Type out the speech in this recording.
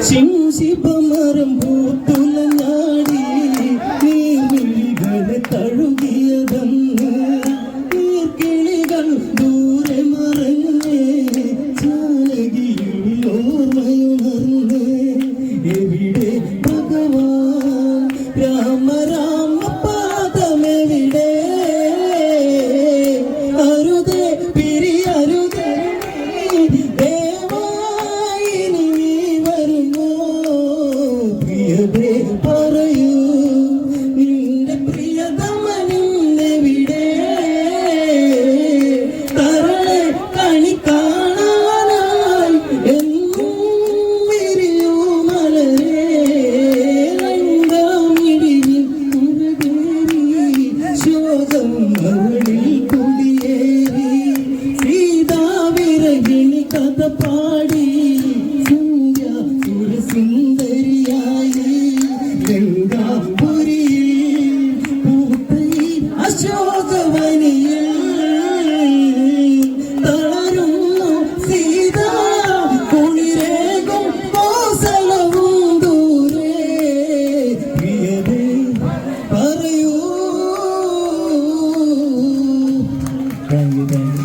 Sim சிபமரம் பூத்துலங்க കഥ പാടി. India ഒരു സുന്ദരിയായി. ഗംഗാപുരിയിൽ പൂത്തയിൽ അശോകവനിയിൽ തളരുന്നു സീത. കുളിരേകും കോസലവും ദൂരെ പ്രിയതേ പറയൂ. Thank you thank you